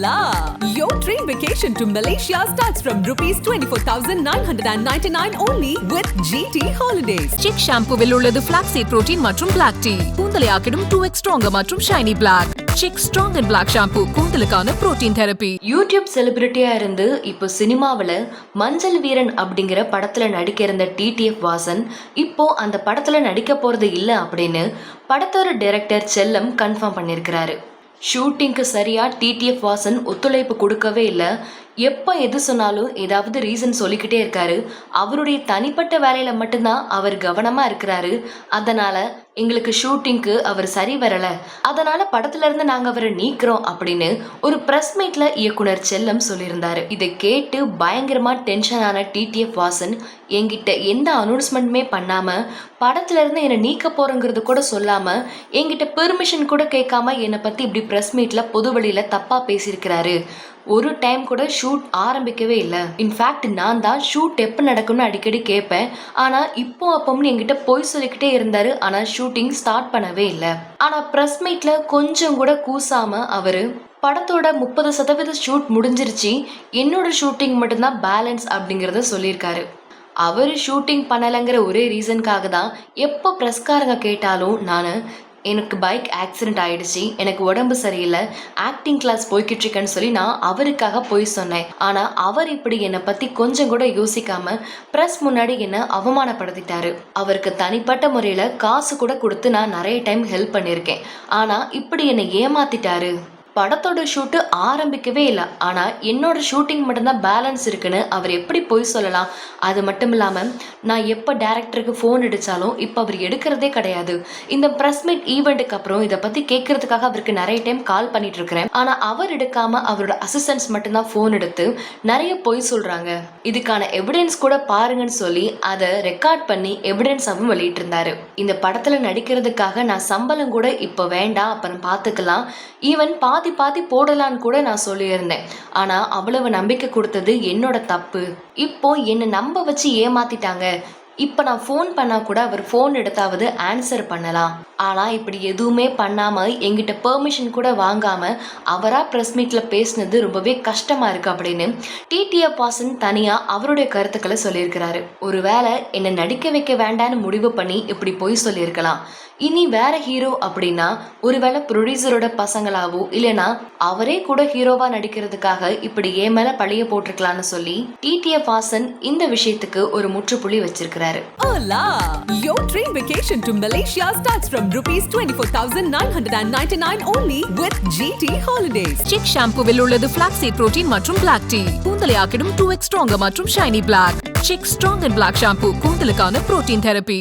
Hola! Your dream vacation to Malaysia starts from rupees 24,999 only with GT Holidays. Chik ஷாம்புவில் உள்ளது blackseed protein மற்றும் black tea கூந்தலை ஆக்கிடும் two x stronger மற்றும் shiny black Chik strong and black shampoo கூந்தலுக்கான protein therapy YouTube செலிபிரிட்டியா இருந்து இப்போ சினிமாவில் மஞ்சள் வீரன் அப்படிங்கிற படத்துல நடிக்க இருந்த டிடிஎஃப் வாசன் இப்போ அந்த படத்துல நடிக்க போறது இல்லை அப்படின்னு படத்தோட டைரக்டர் செல்லம் கன்ஃபார்ம் பண்ணியிருக்கிறாரு ஷூட்டிங்க்கு சரியாக டிடிஎஃப் வாசன் ஒத்துழைப்பு கொடுக்கவே இல்லை. எப்போ எது சொன்னாலும் ஏதாவது ரீசன் சொல்லிக்கிட்டே இருக்காரு. அவருடைய தனிப்பட்ட வேலையில மட்டும்தான் அவர் கவனமா இருக்கிறாரு. அதனால எங்களுக்கு ஷூட்டிங்க்கு அவர் சரி வரல. அதனால படத்துல இருந்து நாங்க அவரை நீக்கிறோம் அப்படின்னு ஒரு பிரஸ் மீட்ல இயக்குனர் செல்லம் சொல்லியிருந்தாரு. இதை கேட்டு பயங்கரமா டென்ஷன் ஆன டிடிஎஃப் வாசன் என்கிட்ட எந்த அனௌன்ஸ்மெண்ட்டுமே பண்ணாம படத்துல இருந்து என்னை நீக்க போகிறோங்கிறது கூட சொல்லாம என்கிட்ட பெர்மிஷன் கூட கேட்காம என்னை பத்தி இப்படி பிரஸ் மீட்ல பொது வழியில் தப்பா பேசியிருக்கிறாரு. ஒரு டைம் கூட ஷூட் ஆரம்பிக்கவே இல்லை. இன்ஃபேக்ட் நான் தான் ஷூட் எப்போ நடக்கும்னு அடிக்கடி கேட்பேன் ஆனால் இப்போ அப்போம்னு என்கிட்ட பொய் சொல்லிக்கிட்டே இருந்தார். ஆனால் ஷூட்டிங் ஸ்டார்ட் பண்ணவே இல்லை. ஆனால் ப்ரெஸ் மீட்டில் கொஞ்சம் கூட கூசாமல் அவர் படத்தோட முப்பது சதவீத ஷூட் முடிஞ்சிருச்சு. என்னோட ஷூட்டிங் மட்டும்தான் பேலன்ஸ் அப்படிங்கிறத சொல்லியிருக்காரு. அவர் ஷூட்டிங் பண்ணலைங்கிற ஒரே ரீசனுக்காக தான் எப்போ ப்ரெஸ்காரங்க கேட்டாலும் நான் எனக்கு பைக் ஆக்சிடென்ட் ஆயிடுச்சு எனக்கு உடம்பு சரியில்லை ஆக்டிங் கிளாஸ் போய்கிட்டு இருக்கேன்னு சொல்லி நான் அவருக்காக போய் சொன்னேன். ஆனால் அவர் இப்படி என்னை பற்றி கொஞ்சம் கூட யோசிக்காம ப்ரெஸ் முன்னாடி என்னை அவமானப்படுத்திட்டாரு. அவருக்கு தனிப்பட்ட முறையில் காசு கூட கொடுத்து நான் நிறைய டைம் ஹெல்ப் பண்ணியிருக்கேன். ஆனால் இப்படி என்னை ஏமாத்திட்டாரு. படத்தோட ஷூட்டு ஆரம்பிக்கவே இல்லை. ஆனால் என்னோட ஷூட்டிங் மட்டும்தான் பேலன்ஸ் இருக்குன்னு அவர் எப்படி போய் சொல்லலாம்? அது மட்டும் இல்லாமல் நான் எப்போ டேரக்டருக்கு ஃபோன் அடித்தாலும் இப்போ அவர் எடுக்கிறதே கிடையாது. இந்த ப்ரெஸ் மீட் ஈவெண்ட்டுக்கு அப்புறம் இதை பற்றி கேட்கறதுக்காக அவருக்கு நிறைய டைம் கால் பண்ணிட்டு இருக்கிறேன். ஆனால் அவர் எடுக்காமல் அவரோட அசிஸ்டன்ஸ் மட்டும்தான் ஃபோன் எடுத்து நிறைய பொய் சொல்கிறாங்க இதுக்கான எவிடன்ஸ் கூட பாருங்கன்னு சொல்லி அதை ரெக்கார்ட் பண்ணி எவிடன்ஸாகவும் வெளியிட்டிருந்தாரு. இந்த படத்தில் நடிக்கிறதுக்காக நான் சம்பளம் கூட இப்போ வேண்டாம் அப்புறம் பார்த்துக்கலாம் ஈவன் பாதி பார்த்து போடலான்னு கூட நான் சொல்லியிருந்தேன். ஆனால் அவ்வளவு நம்பிக்கை கொடுத்தது என்னோட தப்பு. இப்போ என்னை நம்ப வச்சு ஏமாத்திட்டாங்க. இப்போ நான் ஃபோன் பண்ணால் கூட அவர் ஃபோன் எடுத்தாவது ஆன்சர் பண்ணலாம். ஆனால் இப்படி எதுவுமே பண்ணாமல் எங்கிட்ட பெர்மிஷன் கூட வாங்காமல் அவராக ப்ரெஸ் மீட்டில் பேசினது ரொம்பவே கஷ்டமாக இருக்குது அப்படின்னு டிடிஎஃப் பாசன் தனியாக அவருடைய கருத்துக்களை சொல்லியிருக்கிறாரு. ஒருவேளை என்னை நடிக்க வைக்க வேண்டான்னு முடிவு பண்ணி இப்படி போய் சொல்லியிருக்கலாம். இனி வேற ஹீரோ அப்படின்னா ஒருவேளை ப்ரொடியூசரோட பசங்களாவோ இல்லனா அவரே கூட ஹீரோவா நடிக்கிறதுக்காக இப்படி ஏன் மேல பழிய போட்டிருக்கலாம்னு சொல்லி டிடிஎஃப் வாசன் இந்த விஷயத்துக்கு ஒரு முற்றுப்புள்ளி வச்சிருக்கிறாரு Hola! Your dream vacation to Malaysia starts from rupees 24,999 only with GT Holidays. Chick shampoo வில் உள்ளது பிளாக்ஸீட் புரோட்டீன் மற்றும் பிளாக் டீ கூந்தலை ஆக்கிடும் டூ எக்ஸ் ஸ்ட்ராங்கர் மற்றும் shiny black Chik strong and black shampoo கூந்தலுக்கான புரோட்டீன் தெரபி